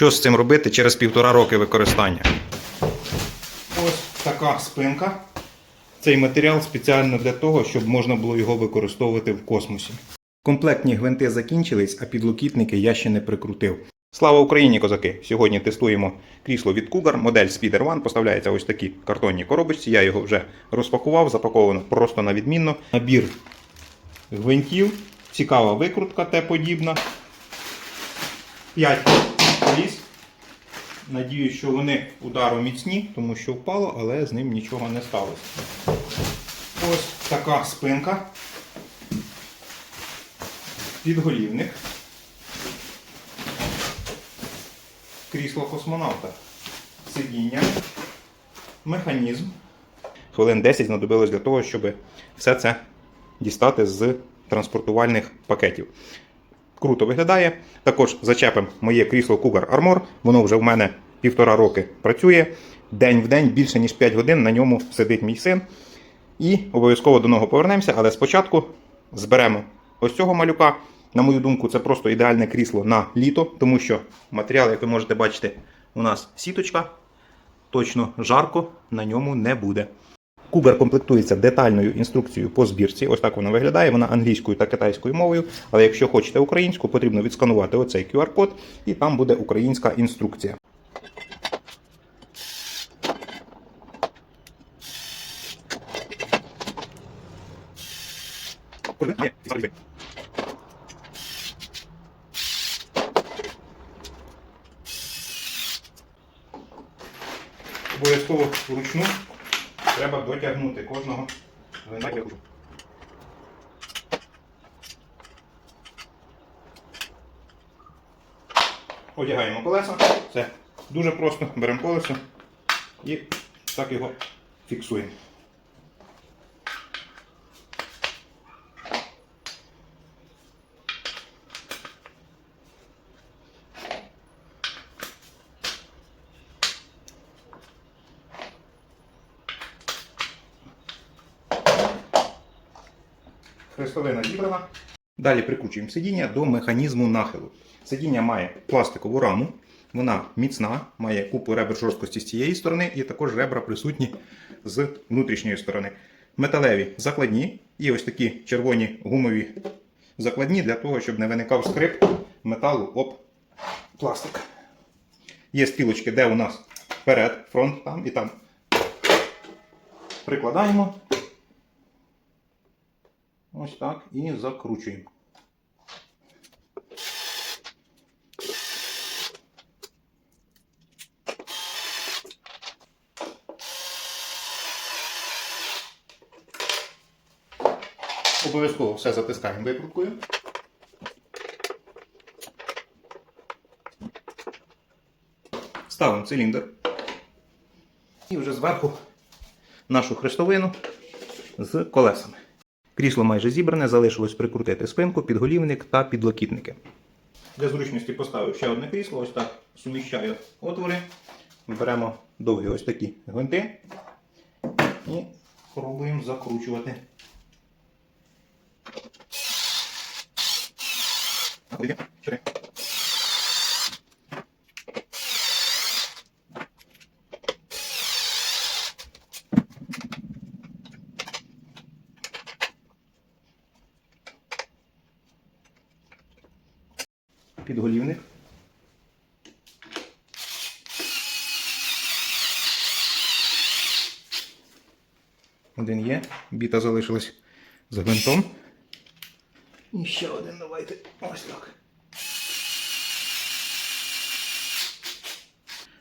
Що з цим робити через півтора роки використання? Ось така спинка. Цей матеріал спеціально для того, щоб можна було його використовувати в космосі. Комплектні гвинти закінчились, а підлокітники я ще не прикрутив. Слава Україні, козаки! Сьогодні тестуємо крісло від Cougar, модель Speeder One. Поставляється ось такі картонні коробочці. Я його вже розпакував, запаковано просто на відмінно. Набір гвинтів, цікава викрутка Т-подібна. 5 коліс. Надіюсь, що вони удароміцні, тому що впало, але з ним нічого не сталося. Ось така спинка. Підголівник. Крісло космонавта. Сидіння. Механізм. Хвилин 10 знадобилось для того, щоб все це дістати з транспортувальних пакетів. Круто виглядає. Також зачепимо моє крісло Cougar Armor. Воно вже в мене півтора роки працює. День в день більше ніж 5 годин на ньому сидить мій син. І обов'язково до нього повернемося, але спочатку зберемо ось цього малюка. На мою думку, це просто ідеальне крісло на літо, тому що матеріал, як ви можете бачити, у нас сіточка. Точно жарко на ньому не буде. Кубер комплектується детальною інструкцією по збірці. Ось так вона виглядає. Вона англійською та китайською мовою. Але якщо хочете українську, потрібно відсканувати оцей QR-код, і там буде українська інструкція. Обов'язково вручну треба дотягнути кожного вина. Одягаємо колеса. Це дуже просто. Беремо колесо і так його фіксуємо. Хрестовина зібрана. Далі прикручуємо сидіння до механізму нахилу. Сидіння має пластикову раму, вона міцна, має купу ребер жорсткості з цієї сторони, і також ребра присутні з внутрішньої сторони. Металеві закладні і ось такі червоні гумові закладні для того, щоб не виникав скрип металу об пластик. Є стрілочки, де у нас вперед, фронт там і там. Прикладаємо. Ось так і закручуємо. Обов'язково все затискаємо викруткою. Ставимо циліндр. І вже зверху нашу хрестовину з колесами. Крісло майже зібране, залишилось прикрутити спинку, підголівник та підлокітники. Для зручності поставив ще одне крісло, ось так суміщаю отвори. Беремо довгі ось такі гвинти і пробуємо закручувати. Один, чотири. підголівник. Один є, біта залишилась з гвинтом. І ще один давайте. Ось так.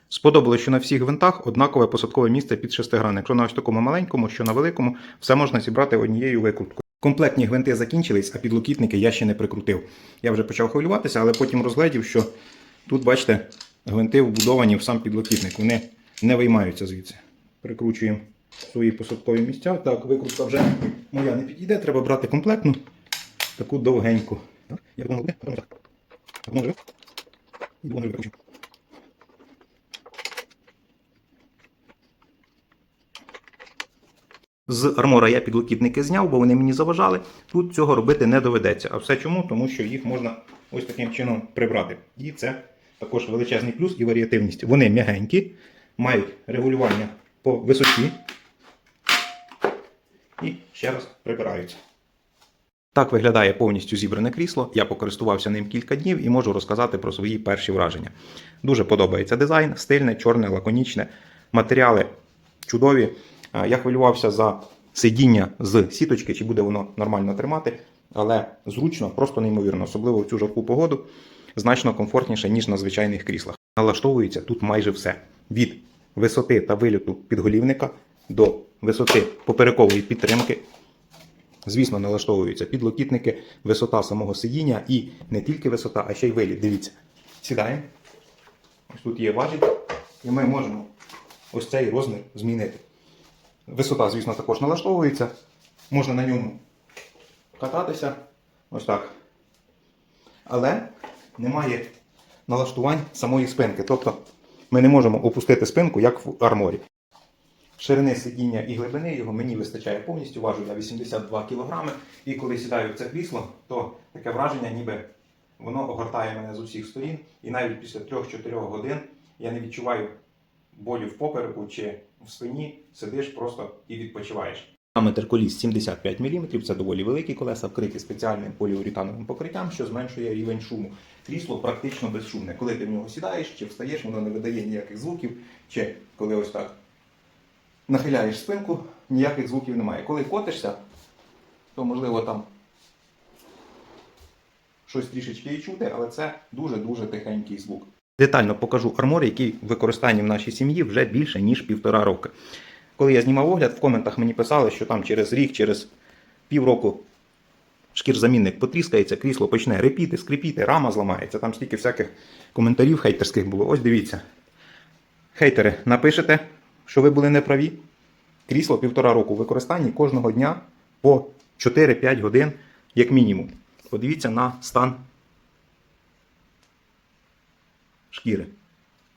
Сподобалось, що на всіх гвинтах однакове посадкове місце під шестигранник. Якщо на ось такому маленькому, що на великому, все можна зібрати однією викруткою. Комплектні гвинти закінчились, а підлокітники я ще не прикрутив. Я вже почав хвилюватися, але потім розглядів, що тут, бачите, гвинти вбудовані в сам підлокітник. Вони не виймаються звідси. Прикручуємо свої посадкові місця. Так, викрутка вже моя не підійде, треба брати комплектну, таку довгеньку. Як воно буде? І воно живе. З армора я підлокітники зняв, бо вони мені заважали. Тут цього робити не доведеться. А все чому? Тому що їх можна ось таким чином прибрати. І це також величезний плюс і варіативність. Вони м'ягенькі, мають регулювання по висоті і ще раз прибираються. Так виглядає повністю зібране крісло. Я покористувався ним кілька днів і можу розказати про свої перші враження. Дуже подобається дизайн, стильне, чорне, лаконічне, матеріали чудові. Я хвилювався за сидіння з сіточки, чи буде воно нормально тримати, але зручно, просто неймовірно, особливо в цю жарку погоду, значно комфортніше, ніж на звичайних кріслах. Налаштовується тут майже все: від висоти та вильоту підголівника до висоти поперекової підтримки. Звісно, налаштовуються підлокітники, висота самого сидіння і не тільки висота, а ще й виліт. Дивіться. Сідаємо. Ось тут є важіль, і ми можемо ось цей розмір змінити. Висота, звісно, також налаштовується. Можна на ньому кататися. Ось так. Але немає налаштувань самої спинки. Тобто ми не можемо опустити спинку, як в арморі. Ширини сидіння і глибини його мені вистачає повністю, важу я 82 кг. І коли сідаю в це крісло, то таке враження, ніби воно огортає мене з усіх сторін. І навіть після 3-4 годин я не відчуваю болю в попереку чи в спині, сидиш просто і відпочиваєш. Діаметр коліс 75 мм, це доволі великі колеса, вкриті спеціальним поліуретановим покриттям, що зменшує рівень шуму. Крісло практично безшумне. Коли ти в нього сідаєш чи встаєш, воно не видає ніяких звуків, чи коли ось так нахиляєш спинку, ніяких звуків немає. Коли котишся, то можливо там щось трішечки і чути, але це дуже-дуже тихенький звук. Детально покажу армор, який в використанні в нашій сім'ї вже більше ніж півтора роки. Коли я знімав огляд, в коментах мені писали, що там через рік, через півроку шкірзамінник потріскається, крісло почне репіти, скрипіти, рама зламається. Там стільки всяких коментарів хейтерських було. Ось дивіться. Хейтери, напишете, що ви були неправі. Крісло півтора року в використанні кожного дня по 4-5 годин, як мінімум. Подивіться на стан шкіри.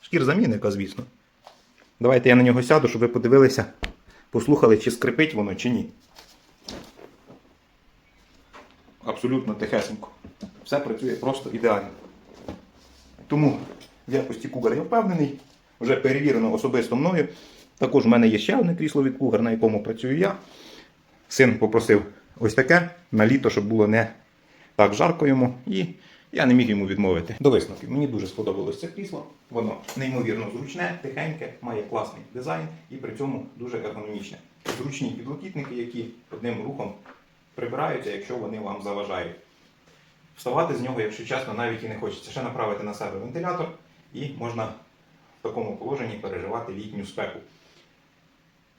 Шкір замінника, звісно. Давайте я на нього сяду, щоб ви подивилися, послухали, чи скрипить воно, чи ні. Абсолютно тихесенько. Все працює просто ідеально. Тому в якості Cougar я впевнений, вже перевірено особисто мною. Також в мене є ще одне крісло від Cougar, на якому працюю я. Син попросив ось таке на літо, щоб було не так жарко йому. І я не міг йому відмовити. До висновків. Мені дуже сподобалось це крісло. Воно неймовірно зручне, тихеньке, має класний дизайн і при цьому дуже ергономічне. Зручні підлокітники, які одним рухом прибираються, якщо вони вам заважають. Вставати з нього, якщо чесно, навіть і не хочеться. Ще направити на себе вентилятор, і можна в такому положенні переживати літню спеку.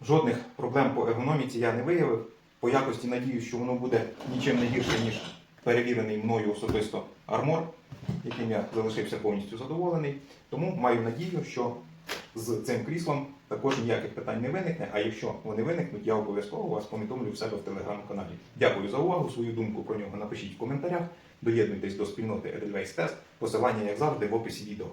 Жодних проблем по ергономіці я не виявив. По якості надіюсь, що воно буде нічим не гірше, ніж перевірений мною особисто армор, яким я залишився повністю задоволений. Тому маю надію, що з цим кріслом також ніяких питань не виникне. А якщо вони виникнуть, я обов'язково вас повідомлю в себе в телеграм-каналі. Дякую за увагу. Свою думку про нього напишіть в коментарях. Доєднуйтесь до спільноти Edelweiss Test. Посилання, як завжди, в описі відео.